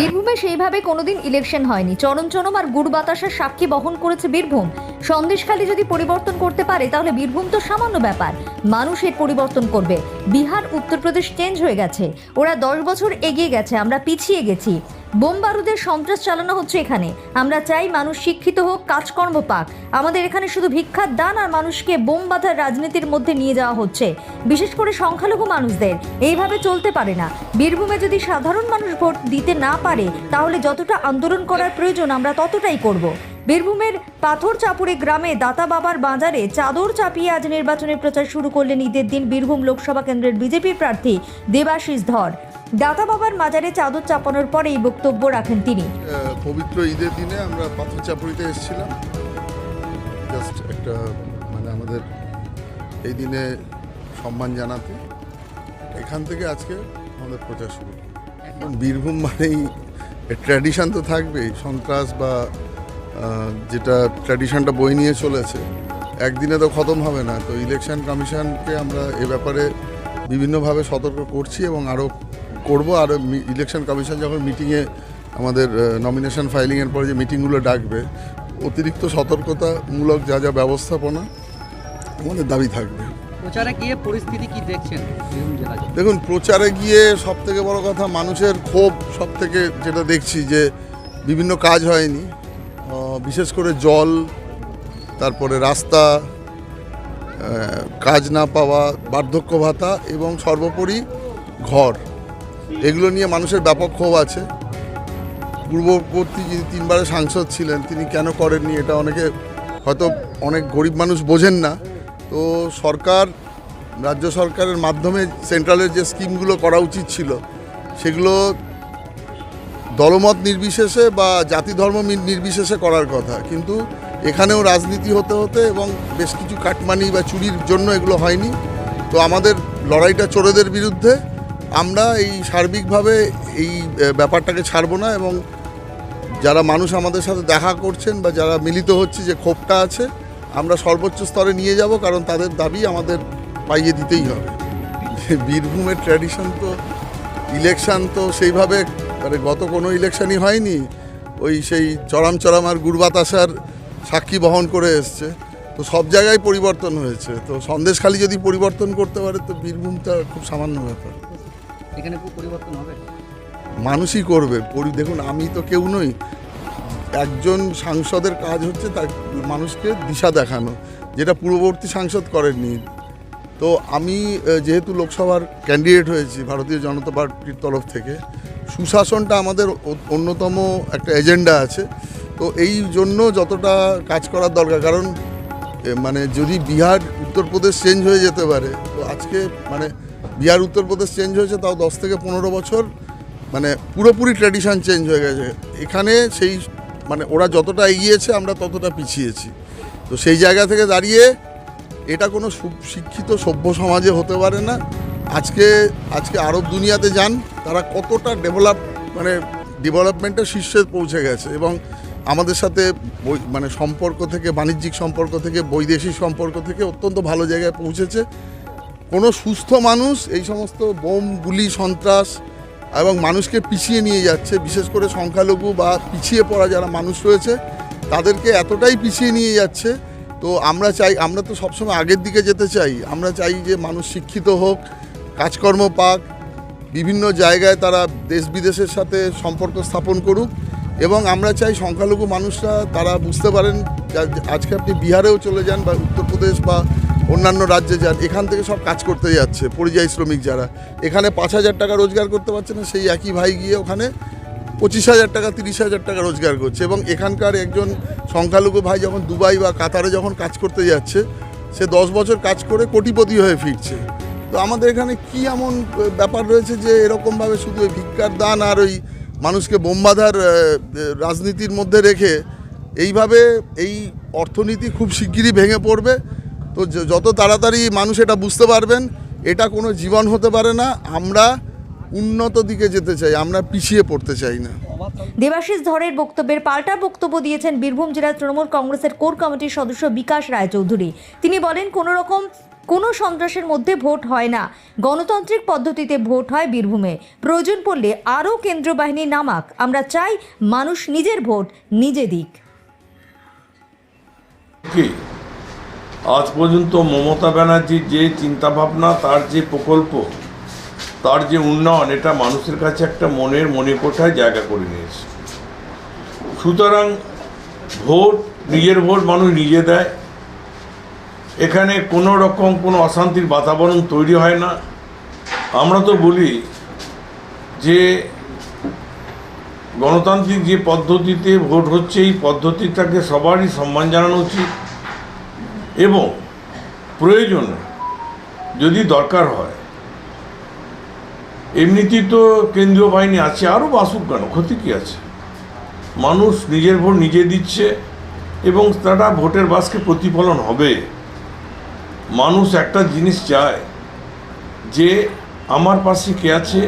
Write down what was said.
বীরভূমে সেইভাবে কোনোদিন ইলেকশন হয়নি। চরম চরম আর গুড় বাতাসের সাক্ষী বহন করেছে বীরভূম। সন্দেশখালী যদি পরিবর্তন করতে পারে, তাহলে বীরভূম তো সামান্য ব্যাপার। মানুষ এর পরিবর্তন করবে। বিহার, উত্তরপ্রদেশ চেঞ্জ হয়ে গেছে। ওরা দশ বছর এগিয়ে গেছে, আমরা পিছিয়ে গেছি। বোম বারুদের সন্ত্রাস চালানো হচ্ছে এখানে। আমরা চাই মানুষ শিক্ষিত হোক, কাজকর্ম পাক। আমাদের এখানে শুধু ভিক্ষার দান আর মানুষকে বোম বাঁধার রাজনীতির মধ্যে নিয়ে যাওয়া হচ্ছে। বিশেষ করে সংখ্যালঘু মানুষদের। এইভাবে চলতে পারে না। বীরভূমে যদি সাধারণ মানুষ ভোট দিতে না পারে, তাহলে যতটা আন্দোলন করার প্রয়োজন আমরা ততটাই করব। বীরভূমের পাথর চাপুরে গ্রামে দাতা বাবার বাজারে চাদর চাপিয়ে আজ নির্বাচনের প্রচার শুরু করলেন ঈদের দিন বীরভূম লোকসভা কেন্দ্রের বিজেপির প্রার্থী দেবাশিস ধর। দাতা বাবার মাজারে চাদর চাপানোর পরে এই বক্তব্য রাখেন তিনি। পবিত্র ঈদের দিনে আমরা পাথর চাপড়িতে এসেছিলাম। জাস্ট একটা মানে আমাদের এই দিনে সম্মান জানাতে। এখান থেকে আজকে আমাদের প্রচার শুরু। বীরভূম মানেই ট্র্যাডিশন তো থাকবেই। সন্ত্রাস বা যেটা ট্র্যাডিশনটা বই নিয়ে চলেছে, একদিনে তো খতম হবে না। তো ইলেকশন কমিশনকে আমরা এ ব্যাপারে বিভিন্নভাবে সতর্ক করছি এবং আরও করব আর ইলেকশন কমিশন যখন মিটিংয়ে আমাদের নমিনেশন ফাইলিংয়ের পরে যে মিটিংগুলো ডাকবে অতিরিক্ত সতর্কতামূলক যা যা ব্যবস্থাপনা আমাদের দাবি থাকবে। প্রচারে গিয়ে পরিস্থিতি কি দেখছেন? দেখুন প্রচারে গিয়ে সব থেকে বড় কথা মানুষের ক্ষোভ সব থেকে যেটা দেখছি যে বিভিন্ন কাজ হয়নি। বিশেষ করে জল তারপরে রাস্তা কাজ না পাওয়া বার্ধক্য ভাতা এবং সর্বোপরি ঘর। এগুলো নিয়ে মানুষের ব্যাপক ক্ষোভ আছে। পূর্ববর্তী যিনি তিনবারের সাংসদ ছিলেন, তিনি কেন করেননি এটা অনেকে হয়তো অনেক গরিব মানুষ বোঝেন না। তো সরকার, রাজ্য সরকারের মাধ্যমে সেন্ট্রালের যে স্কিমগুলো করা উচিত ছিল, সেগুলো দলমত নির্বিশেষে বা জাতি ধর্ম নির্বিশেষে করার কথা। কিন্তু এখানেও রাজনীতি হতে হতে এবং বেশ কিছু কাটমানি বা চুরির জন্য এগুলো হয়নি। তো আমাদের লড়াইটা চোরেদের বিরুদ্ধে আমরা এই সার্বিকভাবে এই ব্যাপারটাকে ছাড়বো না এবং যারা মানুষ আমাদের সাথে দেখা করছেন বা যারা মিলিত হচ্ছে যে ক্ষোভটা আছে, আমরা সর্বোচ্চ স্তরে নিয়ে যাব কারণ তাদের দাবি আমাদের পাইয়ে দিতেই হবে। বীরভূমের ট্র্যাডিশন তো, ইলেকশান তো সেইভাবে মানে গত কোনো ইলেকশনই হয়নি। ওই সেই চরাম চরাম আর গুড়বাতাসার সাক্ষী বহন করে এসছে। তো সব জায়গায় পরিবর্তন হয়েছে। তো সন্দেশখালি যদি পরিবর্তন করতে পারে, তো বীরভূমটা খুব সামান্য ব্যাপার। এখানে খুব পরিবর্তন হবে? মানুষই করবে। দেখুন, আমি তো কেউ নই। একজন সাংসদের কাজ হচ্ছে তার মানুষকে দিশা দেখানো, যেটা পূর্ববর্তী সাংসদ করেননি। তো আমি যেহেতু লোকসভার ক্যান্ডিডেট হয়েছি, ভারতীয় জনতা পার্টির তরফ থেকে, সুশাসনটা আমাদের অন্যতম একটা এজেন্ডা আছে। তো এই জন্য যতটা কাজ করার দরকার, কারণ মানে যদি বিহার, উত্তরপ্রদেশ চেঞ্জ হয়ে যেতে পারে, তো আজকে মানে বিহার উত্তরপ্রদেশ চেঞ্জ হয়েছে, তাও দশ থেকে পনেরো বছর। মানে পুরোপুরি ট্র্যাডিশন চেঞ্জ হয়ে গেছে। এখানে সেই মানে ওরা যতটা এগিয়েছে, আমরা ততটা পিছিয়েছি। তো সেই জায়গা থেকে দাঁড়িয়ে এটা কোনো শিক্ষিত সভ্য সমাজে হতে পারে না। আজকে আজকে আরব দুনিয়াতে যান, তারা কতটা ডেভেলপ মানে ডেভেলপমেন্টের শীর্ষে পৌঁছে গেছে এবং আমাদের সাথে মানে সম্পর্ক থেকে, বাণিজ্যিক সম্পর্ক থেকে, বৈদেশিক সম্পর্ক থেকে অত্যন্ত ভালো জায়গায় পৌঁছেছে। কোনো সুস্থ মানুষ এই সমস্ত বোম, গুলি, সন্ত্রাস এবং মানুষকে পিছিয়ে নিয়ে যাচ্ছে, বিশেষ করে সংখ্যালঘু বা পিছিয়ে পড়া যারা মানুষ রয়েছে, তাদেরকে এতটাই পিছিয়ে নিয়ে যাচ্ছে। তো আমরা চাই, আমরা তো সবসময় আগের দিকে যেতে চাই। আমরা চাই যে মানুষ শিক্ষিত হোক, কাজকর্ম পাক, বিভিন্ন জায়গায় তারা দেশ বিদেশের সাথে সম্পর্ক স্থাপন করুক এবং আমরা চাই সংখ্যালঘু মানুষরা, তারা বুঝতে পারেন আজকে আপনি বিহারেও চলে যান বা উত্তরপ্রদেশ বা অন্যান্য রাজ্যে যান এখান থেকে সব কাজ করতে যাচ্ছে, পরিযায়ী শ্রমিক যারা। এখানে পাঁচ হাজার টাকা রোজগার করতে পারছে না, সেই একই ভাই গিয়ে ওখানে পঁচিশ হাজার টাকা, তিরিশ হাজার টাকা রোজগার করছে এবং এখানকার একজন সংখ্যালঘু ভাই যখন দুবাই বা কাতারে যখন কাজ করতে যাচ্ছে, সে দশ বছর কাজ করে কোটিপতি হয়ে ফিরছে। তো আমাদের এখানে কি এমন ব্যাপার রয়েছে যে এরকমভাবে শুধু ওই ভিক্ষার দান আর ওই মানুষকে বোমবাধার রাজনীতির মধ্যে রেখে এইভাবে এই অর্থনীতি খুব শিগগিরই ভেঙে পড়বে। তো যত তাড়াতাড়ি মানুষ এটা বুঝতে পারবেন এটা কোনো জীবন হতে পারে না আমরা উন্নত দিকে যেতে চাই আমরা পিছিয়ে পড়তে চাই না। দেবাশিস ধরের বক্তব্যের পাল্টা বক্তব্য দিয়েছেন বীরভূম জেলা তৃণমূল কংগ্রেসের কোর কমিটির সদস্য বিকাশ রায়চৌধুরী। তিনি বলেন কোনো রকম কোনো সন্ত্রাসের মধ্যে ভোট হয় না। গণতান্ত্রিক পদ্ধতিতে ভোট হয় বীরভূমে। প্রয়োজন পড়লে আরও কেন্দ্র বাহিনী নামাক। আমরা চাই মানুষ নিজের ভোট নিজে দিক। আজ পর্যন্ত মমতা ব্যানার্জির যে চিন্তাভাবনা, তার যে প্রকল্প, তার যে উন্নয়ন, এটা মানুষের কাছে একটা মনের মনে কোঠায় জায়গা করে নিয়েছে। সুতরাং ভোট, নিজের ভোট মানুষ নিজে দেয়। এখানে কোনো রকম কোনো অশান্তির বাতাবরণ তৈরি হয় না। আমরা তো বলি যে গণতান্ত্রিক যে পদ্ধতিতে ভোট হচ্ছে, এই পদ্ধতিটাকে সবারই সম্মান জানানো উচিত। এবং প্রয়োজনে যদি দরকার হয়, এমনিতেই তো কেন্দ্রীয় বাহিনী আছে আরও বাসুক কেন? ক্ষতি কী আছে? মানুষ নিজের ভোট নিজে দিচ্ছে এবং তারা ভোটের বাসকে প্রতিফলন হবে। মানুষ একটা জিনিস চায় যে, আমার পাশে কে আছে?